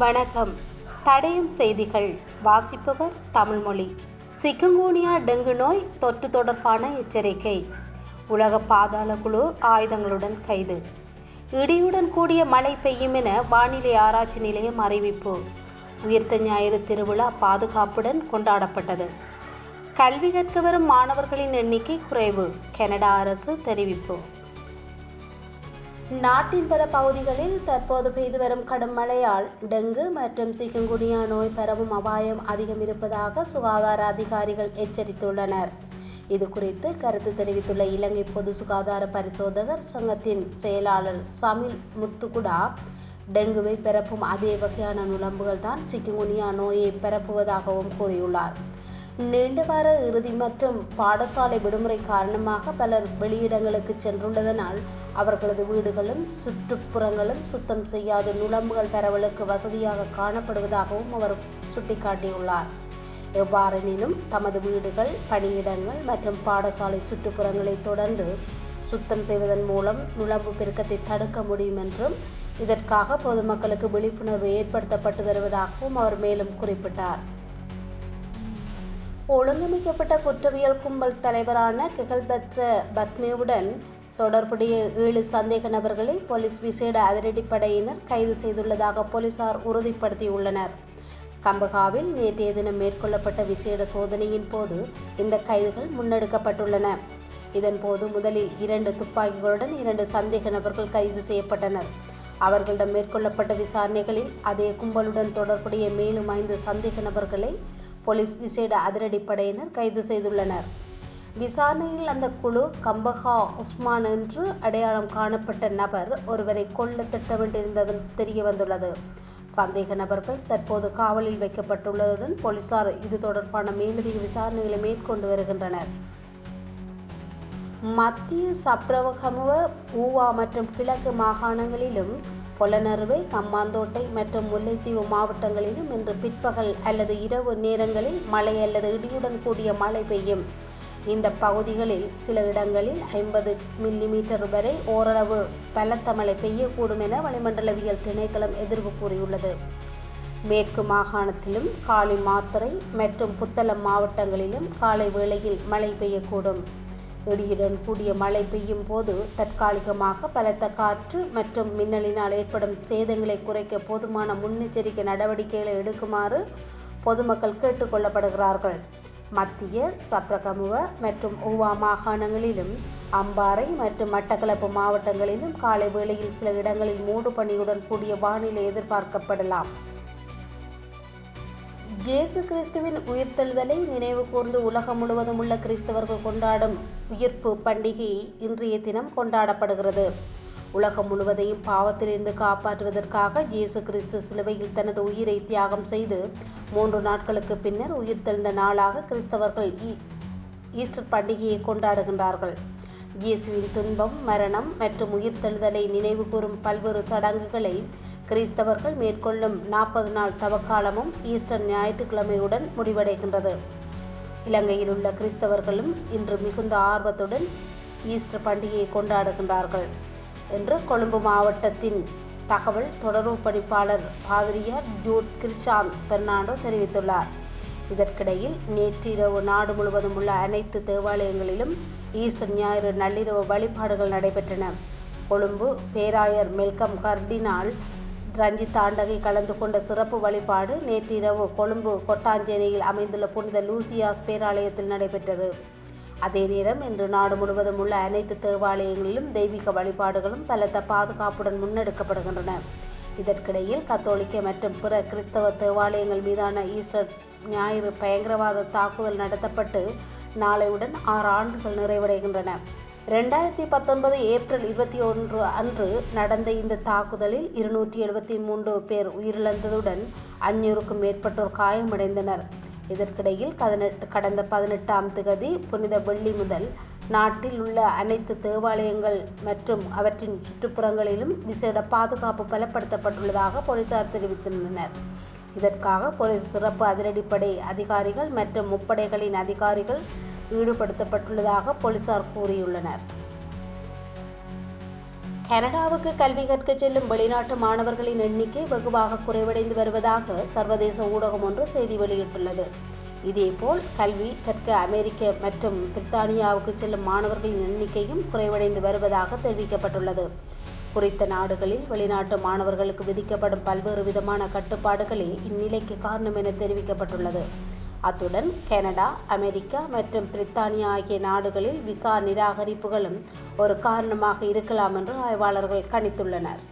வணக்கம். தடயம் செய்திகள். வாசிப்பவர் தமிழ்மொழி. சிக்கங்கூனியா டெங்கு நோய் தொற்று தொடர்பான எச்சரிக்கை. உலக பாதாள குழு ஆயுதங்களுடன் கைது. இடியுடன் கூடிய மழை பெய்யும் என வானிலை ஆராய்ச்சி நிலையம் அறிவிப்பு. உயிர்த்த ஞாயிறு திருவிழா பாதுகாப்புடன் கொண்டாடப்பட்டது. கல்வி கற்க வரும் மாணவர்களின் எண்ணிக்கை குறைவு. கனடா அரசு தெரிவிப்பு. நாட்டின் பல பகுதிகளில் தற்போது பெய்து வரும் கடும் மழையால் டெங்கு மற்றும் சிக்கங்குனியா நோய் பரவும் அபாயம் அதிகம் இருப்பதாக சுகாதார அதிகாரிகள் எச்சரித்துள்ளனர். இது குறித்து கருத்து தெரிவித்துள்ள இலங்கை பொது சுகாதார பரிசோதகர் சங்கத்தின் செயலாளர் சமில் முத்துகுடா டெங்குவை பரப்பும் அதே வகையான நுழம்புகள் தான் சிக்கங்குனியா நோயை பரப்புவதாகவும் கூறியுள்ளார். நீண்ட வார இறுதி மற்றும் பாடசாலை விடுமுறை காரணமாக பலர் வெளியிடங்களுக்கு சென்றுள்ளதனால் அவர்களது வீடுகளும் சுற்றுப்புறங்களும் சுத்தம் செய்யாத நுழம்புகள் பரவலுக்கு வசதியாக காணப்படுவதாகவும் அவர் சுட்டிக்காட்டியுள்ளார். எவ்வாறெனினும் தமது வீடுகள் பணியிடங்கள் மற்றும் பாடசாலை சுற்றுப்புறங்களை தொடர்ந்து சுத்தம் செய்வதன் மூலம் நுழம்பு பெருக்கத்தை தடுக்க முடியும் என்றும் இதற்காக பொதுமக்களுக்கு விழிப்புணர்வு ஏற்படுத்தப்பட்டு வருவதாகவும் அவர் மேலும் குறிப்பிட்டார். ஒழுங்கமைக்கப்பட்ட குற்றவியல் கும்பல் தலைவரான கெகல்பத்ர பத்மேவுடன் தொடர்புடைய ஏழு சந்தேக நபர்களை போலீஸ் விசேட அதிரடிப்படையினர் கைது செய்துள்ளதாக போலீசார் உறுதிப்படுத்தியுள்ளனர். கம்பகாவில் நேற்றைய தினம் மேற்கொள்ளப்பட்ட விசேட சோதனையின் போது இந்த கைதுகள் முன்னெடுக்கப்பட்டுள்ளன. இதன்போது முதலில் இரண்டு துப்பாக்கிகளுடன் இரண்டு சந்தேக நபர்கள் கைது செய்யப்பட்டனர். அவர்களிடம் மேற்கொள்ளப்பட்ட விசாரணைகளில் அதே கும்பலுடன் தொடர்புடைய மேலும் ஐந்து சந்தேக நபர்களை போலீஸ் விசேட அதிரடிப்படையினர் கைது செய்துள்ளனர். விசாரணையில் அந்த குழு கம்பஹா உஸ்மான் என்று அடையாளம் காணப்பட்ட நபர் ஒருவரை கொல்ல திட்டமிட்டிருந்ததும் தெரிய வந்துள்ளது சந்தேக நபர்கள் தற்போது காவலில் வைக்கப்பட்டுள்ளதுடன் போலீசார் இது தொடர்பான மேலதிக விசாரணைகளை மேற்கொண்டு வருகின்றனர். மத்திய சப்ரவகமுவ ஊவா மற்றும் கிழக்கு மாகாணங்களிலும் பொலனறுவை கம்மாந்தோட்டை மற்றும் முல்லைத்தீவு மாவட்டங்களிலும் இன்று பிற்பகல் அல்லது இரவு நேரங்களில் மழை அல்லது இடியுடன் கூடிய மழை பெய்யும். இந்த பகுதிகளில் சில இடங்களில் ஐம்பது மில்லிமீட்டர் வரை ஓரளவு பலத்த மழை பெய்யக்கூடும் என வளிமண்டலவியல் திணைக்களம் எதிர்வு கூறியுள்ளது. மேற்கு மாகாணத்திலும் காலி மாத்திரை மற்றும் புத்தளம் மாவட்டங்களிலும் காலை வேளையில் மழை பெய்யக்கூடும். இடியுடன் கூடிய மழை பெய்யும் போது தற்காலிகமாக பலத்த காற்று மற்றும் மின்னலினால் ஏற்படும் சேதங்களை குறைக்க போதுமான முன்னெச்சரிக்கை நடவடிக்கைகளை எடுக்குமாறு பொதுமக்கள் கேட்டுக்கொள்ளப்படுகிறார்கள் மத்திய சப்ரகமுவ மற்றும் ஊவா மாகாணங்களிலும் அம்பாறை மற்றும் மட்டக்களப்பு மாவட்டங்களிலும் காலை வேளையில் சில இடங்களில் மூடு பணியுடன் கூடிய வானிலை எதிர்பார்க்கப்படலாம். இயேசு கிறிஸ்துவின் உயிர்த்தெழுதலை நினைவு கூர்ந்து உலகம் முழுவதும் உள்ள கிறிஸ்தவர்கள் கொண்டாடும் உயிர்ப்பு பண்டிகை இன்றைய தினம் கொண்டாடப்படுகிறது. உலகம் முழுவதையும் பாவத்திலிருந்து காப்பாற்றுவதற்காக இயேசு கிறிஸ்து சிலுவையில் தனது உயிரை தியாகம் செய்து மூன்று நாட்களுக்கு பின்னர் உயிர்த்தெழுந்த நாளாக கிறிஸ்தவர்கள் ஈஸ்டர் பண்டிகையை கொண்டாடுகின்றார்கள். இயேசுவின் துன்பம் மரணம் மற்றும் உயிர்த்தெழுதலை நினைவு கூறும் பல்வேறு சடங்குகளை கிறிஸ்தவர்கள் மேற்கொள்ளும் நாற்பது நாள் தவக்காலமும் ஈஸ்டர் ஞாயிற்றுக்கிழமையுடன் முடிவடைகின்றது. இலங்கையில் உள்ள கிறிஸ்தவர்களும் இன்று மிகுந்த ஆர்வத்துடன் ஈஸ்டர் பண்டிகையை கொண்டாடுகின்றார்கள் என்று கொழும்பு மாவட்டத்தின் தகவல் தொடர்பு பணிப்பாளர் பாதிரியார் ஜூட் கிருஷாந்த் பெர்னாண்டோ தெரிவித்துள்ளார். இதற்கிடையில் நேற்றிரவு நாடு முழுவதும் உள்ள அனைத்து தேவாலயங்களிலும் ஈஸ்டர் ஞாயிறு நள்ளிரவு வழிபாடுகள் நடைபெற்றன. கொழும்பு பேராயர் மெல்கம் கர்டினால் ரஞ்சித் தாண்டகை கலந்து கொண்ட சிறப்பு வழிபாடு நேற்றிரவு கொழும்பு கொட்டாஞ்சேரியில் அமைந்துள்ள புனித லூசியாஸ் பேராலயத்தில் நடைபெற்றது. அதே நேரம் இன்று நாடு முழுவதும் உள்ள அனைத்து தேவாலயங்களிலும் தெய்வீக வழிபாடுகளும் பலத்த பாதுகாப்புடன் முன்னெடுக்கப்படுகின்றன. இதற்கிடையில் கத்தோலிக்க மற்றும் பிற கிறிஸ்தவ தேவாலயங்கள் மீதான ஈஸ்டர் ஞாயிறு பயங்கரவாத தாக்குதல் நடத்தப்பட்டு நாளையுடன் ஆறு ஆண்டுகள் நிறைவடைகின்றன. ரெண்டாயிரத்தி பத்தொன்பது ஏப்ரல் இருபத்தி ஒன்று அன்று நடந்த இந்த தாக்குதலில் இருநூற்றி எழுபத்தி மூன்று பேர் உயிரிழந்ததுடன் அஞ்சூறுக்கும் மேற்பட்டோர் காயமடைந்தனர். இதற்கிடையில் கடந்த பதினெட்டாம் திகதி புனித வெள்ளி முதல் நாட்டில் உள்ள அனைத்து தேவாலயங்கள் மற்றும் அவற்றின் சுற்றுப்புறங்களிலும் விசேட பாதுகாப்பு பலப்படுத்தப்பட்டுள்ளதாக போலீசார் தெரிவித்துள்ளனர் இதற்காக போலீஸ் சிறப்பு அதிரடிப்படை அதிகாரிகள் மற்றும் முப்படைகளின் அதிகாரிகள் ஈடுபடுத்தப்பட்டுள்ளதாக போலீசார் கூறியுள்ளனர். கனடாவுக்கு கல்வி கற்க செல்லும் வெளிநாட்டு மாணவர்களின் எண்ணிக்கை வெகுவாக குறைவடைந்து வருவதாக சர்வதேச ஊடகம் ஒன்று செய்தி வெளியிட்டுள்ளது. இதேபோல் கல்வி கற்க அமெரிக்க மற்றும் பிரித்தானியாவுக்கு செல்லும் மாணவர்களின் எண்ணிக்கையும் குறைவடைந்து வருவதாக தெரிவிக்கப்பட்டுள்ளது. குறித்த நாடுகளில் வெளிநாட்டு மாணவர்களுக்கு விதிக்கப்படும் பல்வேறு விதமான கட்டுப்பாடுகளே இந்நிலைக்கு காரணம் என தெரிவிக்கப்பட்டுள்ளது. அத்துடன் கனடா அமெரிக்கா மற்றும் பிரித்தானியா ஆகிய நாடுகளில் விசா நிராகரிப்புகளும் ஒரு காரணமாக இருக்கலாம் என்று ஆய்வாளர்கள் கணித்துள்ளனர்.